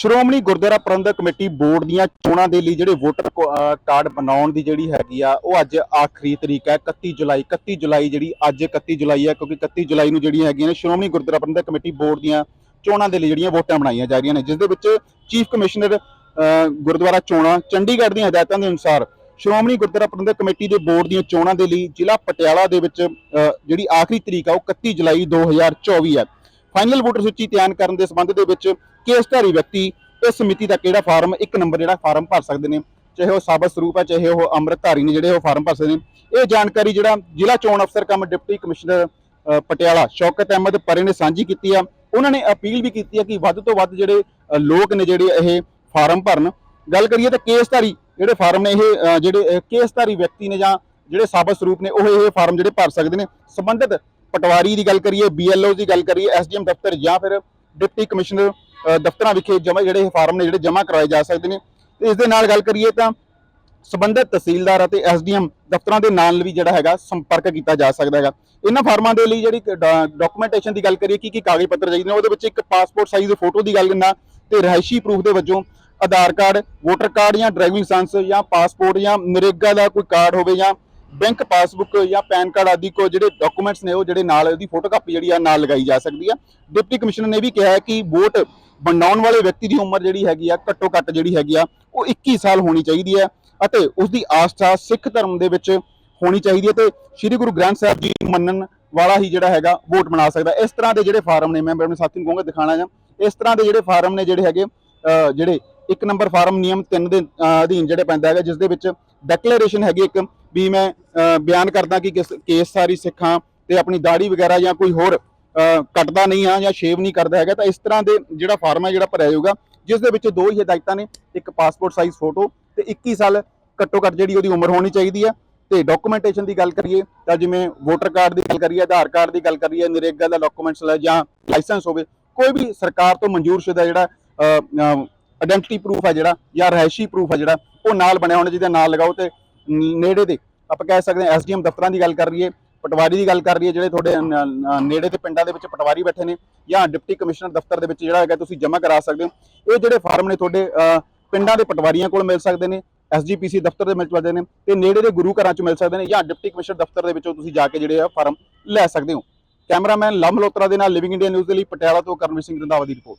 Shiromani Gurdwara Parbandhak committee board ਦੀਆਂ ਚੋਣਾਂ ਦੇ ਲਈ ਜਿਹੜੇ ਵੋਟਰ ਕੋ- ਕਾਰਡ ਬਣਾਉਣ ਦੀ ਜਿਹੜੀ ਹੈਗੀ ਆ, ਉਹ ਅੱਜ ਆਖਰੀ ਤਰੀਕ ਹੈ 31 ਜੁਲਾਈ। 31 ਜੁਲਾਈ ਜਿਹੜੀ ਅੱਜ 31 ਜੁਲਾਈ ਹੈ, ਕਿਉਂਕਿ 31 ਜੁਲਾਈ ਨੂੰ ਜਿਹੜੀਆਂ ਹੈਗੀਆਂ ਨੇ, ਸ਼੍ਰੋਮਣੀ ਗੁਰਦੁਆਰਾ ਪ੍ਰਬੰਧਕ ਕਮੇਟੀ ਬੋਰਡ ਦੀਆਂ ਚੋਣਾਂ ਦੇ ਲਈ ਜਿਹੜੀਆਂ ਵੋਟਾਂ ਬਣਾਈਆਂ ਜਾ ਰਹੀਆਂ ਨੇ, ਜਿਸ ਦੇ ਵਿੱਚ ਚੀਫ ਕਮਿਸ਼ਨਰ ਗੁਰਦੁਆਰਾ ਚੋਣਾਂ, ਚੰਡੀਗੜ੍ਹ ਦੀਆਂ ਹਦਾਇਤਾਂ ਦੇ ਅਨੁਸਾਰ ਸ਼੍ਰੋਮਣੀ ਗੁਰਦੁਆਰਾ ਪ੍ਰਬੰਧਕ ਕਮੇਟੀ ਦੇ ਬੋਰਡ ਦੀਆਂ ਚੋਣਾਂ ਦੇ ਲਈ ਜ਼ਿਲ੍ਹਾ ਪਟਿਆਲਾ ਦੇ ਵਿੱਚ ਜਿਹੜੀ ਆਖਰੀ ਤਰੀਕ ਆ, ਉਹ 31 ਜੁਲਾਈ 2024 ਹੈ। ਫਾਈਨਲ ਵੋਟਰ ਸੂਚੀ ਤਿਆਰ ਕਰਨ ਦੇ ਸੰਬੰਧ ਦੇ ਵਿੱਚ ਕੇਸਧਾਰੀ ਵਿਅਕਤੀ ਇਸ ਸਮਿਤੀ ਦਾ ਕਿਹੜਾ ਫਾਰਮ, ਇੱਕ ਨੰਬਰ ਜਿਹੜਾ ਫਾਰਮ ਭਰ ਸਕਦੇ ਨੇ। ਚਾਹੇ ਉਹ ਸਾਬਤ ਸਰੂਪ ਹੈ, ਚਾਹੇ ਉਹ ਅੰਮ੍ਰਿਤਧਾਰੀ ਨੇ ਜਿਹੜੇ ਉਹ ਫਾਰਮ ਭਰ ਸਕਦੇ ਨੇ। ਇਹ ਜਾਣਕਾਰੀ ਜਿਹੜਾ ਜ਼ਿਲ੍ਹਾ ਚੋਣ ਅਫਸਰ cum deputy commissioner Patiala Shaukat Ahmad Pare ਨੇ ਸਾਂਝੀ ਕੀਤੀ ਆ। ਉਹਨਾਂ ਨੇ ਅਪੀਲ ਵੀ ਕੀਤੀ ਹੈ ਕਿ ਵੱਧ ਤੋਂ ਵੱਧ ਜਿਹੜੇ ਲੋਕ ਨੇ ਜਿਹੜੇ ਇਹ ਫਾਰਮ ਭਰਨ। ਗੱਲ ਕਰੀਏ ਤਾਂ ਕੇਸਧਾਰੀ ਜਿਹੜੇ ਫਾਰਮ ਨੇ, ਇਹ ਜਿਹੜੇ ਕੇਸਧਾਰੀ ਵਿਅਕਤੀ ਨੇ ਜਾਂ ਜਿਹੜੇ ਸਾਬਤ ਸਰੂਪ ਨੇ, ਉਹ ਇਹ ਫਾਰਮ ਜਿਹੜੇ ਭਰ ਸਕਦੇ ਨੇ। ਸੰਬੰਧਿਤ ਪਟਵਾਰੀ ਦੀ ਗੱਲ ਕਰੀਏ ਬੀਐਲਓ ਦੀ ਗੱਲ ਕਰੀਏ ਐਸਡੀਐਮ ਦਫ਼ਤਰ ਜਾਂ ਫਿਰ ਡਿਪਟੀ ਕਮਿਸ਼ਨਰ ਦਫ਼ਤਰਾਂ ਵਿਖੇ ਜਮਾ ਜਿਹੜੇ ਫਾਰਮ ਨੇ ਜਿਹੜੇ ਜਮ੍ਹਾਂ ਕਰਵਾਏ ਜਾ ਸਕਦੇ ਨੇ। ਤੇ ਇਸ ਦੇ ਨਾਲ ਗੱਲ ਕਰੀਏ ਤਾਂ ਸੰਬੰਧਿਤ ਤਹਿਸੀਲਦਾਰ ਅਤੇ ਐਸਡੀਐਮ ਦਫ਼ਤਰਾਂ ਦੇ ਨਾਲ ਵੀ ਜਿਹੜਾ ਹੈਗਾ ਸੰਪਰਕ ਕੀਤਾ ਜਾ ਸਕਦਾ ਹੈਗਾ। ਇਹਨਾਂ ਫਾਰਮਾਂ ਦੇ ਲਈ ਜਿਹੜੀ ਡਾਕੂਮੈਂਟੇਸ਼ਨ ਦੀ ਗੱਲ ਕਰੀਏ ਕੀ ਕੀ ਕਾਗਜ਼ ਪੱਤਰ ਚਾਹੀਦੇ ਨੇ, ਉਹਦੇ ਵਿੱਚ ਇੱਕ ਪਾਸਪੋਰਟ ਸਾਈਜ਼ ਦੀ ਫੋਟੋ ਦੀ ਗੱਲ ਕਰਨਾ ਤੇ ਰਿਹਾਇਸ਼ੀ ਪ੍ਰੂਫ ਦੇ ਵਜੋਂ ਆਧਾਰ ਕਾਰਡ ਵੋਟਰ ਕਾਰਡ ਜਾਂ ਡਰਾਈਵਿੰਗ ਲਾਇਸੈਂਸ ਜਾਂ ਪਾਸਪੋਰਟ ਜਾਂ ਨਰੇਗਾ ਦਾ ਕੋਈ ਕਾਰਡ ਹੋਵੇ ਜਾਂ ਬੈਂਕ ਪਾਸਬੁੱਕ ਜਾਂ ਪੈਨ ਕਾਰਡ ਆਦਿ ਕੋ ਜਿਹੜੇ ਡਾਕੂਮੈਂਟਸ ਨੇ ਉਹ ਜਿਹੜੇ ਨਾਲ ਉਹਦੀ ਫੋਟੋਕਾਪੀ ਜਿਹੜੀ ਆ ਨਾਲ ਲਗਾਈ ਜਾ ਸਕਦੀ ਆ। ਡਿਪਟੀ ਕਮਿਸ਼ਨਰ ਨੇ ਵੀ ਕਿਹਾ ਹੈ ਕਿ ਵੋਟ ਬਣਾਉਣ ਵਾਲੇ ਵਿਅਕਤੀ ਦੀ ਉਮਰ ਜਿਹੜੀ ਹੈਗੀ ਆ, ਘੱਟੋ ਘੱਟ ਜਿਹੜੀ ਹੈਗੀ ਆ, ਉਹ 21 ਸਾਲ ਹੋਣੀ ਚਾਹੀਦੀ ਹੈ ਅਤੇ ਉਸ ਦੀ ਆਸਥਾ ਸਿੱਖ ਧਰਮ ਦੇ ਵਿੱਚ ਹੋਣੀ ਚਾਹੀਦੀ ਹੈ ਤੇ ਸ੍ਰੀ ਗੁਰੂ ਗ੍ਰੰਥ ਸਾਹਿਬ ਜੀ ਮੰਨਣ ਵਾਲਾ ਹੀ ਜਿਹੜਾ ਹੈਗਾ ਵੋਟ ਬਣਾ ਸਕਦਾ। ਇਸ ਤਰ੍ਹਾਂ ਦੇ ਜਿਹੜੇ ਫਾਰਮ ਨੇ, ਮੈਂ ਆਪਣੇ ਸਾਥੀ ਨੂੰ ਕਹੂੰਗਾ ਦਿਖਾਣਾ ਜਾਂ, ਇਸ ਤਰ੍ਹਾਂ ਦੇ ਜਿਹੜੇ ਫਾਰਮ ਨੇ ਜਿਹੜੇ ਹੈਗੇ ਜਿਹੜੇ ਇੱਕ ਨੰਬਰ ਫਾਰਮ ਨਿਯਮ 3 ਦੇ ਅਧੀਨ ਜਿਹੜੇ ਪੈਂਦਾ ਹੈਗਾ, ਜਿਸ ਦੇ ਵਿੱਚ ਡੈਕਲੇਰੇਸ਼ਨ ਹੈਗੀ ਇੱਕ ਵੀ ਮੈਂ ਬਿਆਨ ਕਰਦਾ ਕਿ ਕਿਸ, ਕੇਸ ਸਾਰੀ ਸਿੱਖਾਂ ਤੇ ਆਪਣੀ ਦਾੜੀ ਵਗੈਰਾ ਜਾਂ ਕੋਈ ਹੋਰ ਕੱਟਦਾ ਨਹੀਂ ਆ ਜਾਂ ਸ਼ੇਵ ਨਹੀਂ ਕਰਦਾ ਹੈਗਾ, ਤਾਂ ਇਸ ਤਰ੍ਹਾਂ ਦੇ ਜਿਹੜਾ ਫਾਰਮ ਹੈ ਜਿਹੜਾ ਭਰਿਆ ਜਾਊਗਾ, ਜਿਸ ਦੇ ਵਿੱਚ ਦੋ ਹੀ ਹਦਾਇਤਾਂ ਨੇ, ਇੱਕ ਪਾਸਪੋਰਟ ਸਾਈਜ਼ ਫੋਟੋ ਤੇ 21 ਸਾਲ ਘੱਟੋ ਘੱਟ ਜਿਹੜੀ ਉਹਦੀ ਉਮਰ ਹੋਣੀ ਚਾਹੀਦੀ ਹੈ। ਤੇ ਡਾਕੂਮੈਂਟੇਸ਼ਨ ਦੀ ਗੱਲ ਕਰੀਏ, ਤਾਂ ਜਿਵੇਂ ਵੋਟਰ ਕਾਰਡ ਦੀ ਗੱਲ ਕਰੀਏ, ਆਧਾਰ ਕਾਰਡ ਦੀ ਗੱਲ ਕਰੀਏ, ਨਰੇਗਾ ਦਾ ਡਾਕੂਮੈਂਟਸ ਲੈ ਜਾਂ ਲਾਇਸੈਂਸ ਹੋਵੇ, ਕੋਈ ਵੀ ਸਰਕਾਰ ਤੋਂ ਮਨਜ਼ੂਰਸ਼ੁਦਾ ਜਿਹੜਾ ਆਇਡੈਂਟੀਟੀ ਪ੍ਰੂਫ ਹੈ ਜਿਹੜਾ ਜਾਂ ਰਹਿਸ਼ੀ ਪ੍ਰੂਫ ਹੈ ਜਿਹੜਾ, ਉਹ ਨਾਲ ਬਣਿਆ ਹੋਣਾ ਜਿਹਦੇ ਨਾਲ ਲਗਾਓ ਤੇ ਨੇੜੇ ਦੇ। ਆਪਾਂ ਕਹਿ ਸਕਦੇ ਹਾਂ ਐਸਡੀਐਮ ਦਫ਼ਤਰਾਂ ਦੀ ਗੱਲ ਕਰ ਰਹੀਏ ਪਟਵਾਰੀ ਦੀ ਗੱਲ ਕਰ ਰਹੀਏ ਜਿਹੜੇ ਤੁਹਾਡੇ ਨੇੜੇ ਦੇ ਪਿੰਡਾਂ ਦੇ ਵਿੱਚ ਪਟਵਾਰੀ ਬੈਠੇ ਨੇ ਜਾਂ ਡਿਪਟੀ ਕਮਿਸ਼ਨਰ ਦਫ਼ਤਰ ਦੇ ਵਿੱਚ ਜਿਹੜਾ ਹੈਗਾ ਤੁਸੀਂ ਜਮ੍ਹਾਂ ਕਰਾ ਸਕਦੇ ਹੋ। ਇਹ ਜਿਹੜੇ ਫਾਰਮ ਨੇ ਤੁਹਾਡੇ ਪਿੰਡਾਂ ਦੇ ਪਟਵਾਰੀਆਂ ਕੋਲ ਮਿਲ ਸਕਦੇ ਨੇ, ਐਸਜੀਪੀਸੀ ਦਫ਼ਤਰ ਦੇ ਮਿਲ ਸਕਦੇ ਨੇ ਤੇ ਨੇੜੇ ਦੇ ਗੁਰੂ ਘਰਾਂ ਚ ਮਿਲ ਸਕਦੇ ਨੇ ਜਾਂ ਡਿਪਟੀ ਕਮਿਸ਼ਨਰ ਦਫ਼ਤਰ ਦੇ ਵਿੱਚੋਂ ਤੁਸੀਂ ਜਾ ਕੇ ਜਿਹੜੇ ਆ ਫਾਰਮ ਲੈ ਸਕਦੇ ਹੋ। ਕੈਮਰਾਮੈਨ ਲਵ ਮਲਹੋਤਰਾ ਦੇ ਨਾਲ ਲਿਵਿੰਗ ਇੰਡੀਆ ਨਿਊਜ਼ ਦੇ ਲਈ ਪਟਿਆਲਾ ਤੋਂ ਕਰਮਵੀਰ ਸਿੰਘ ਰੰਧਾਵਾ ਦੀ ਰਿਪੋਰਟ।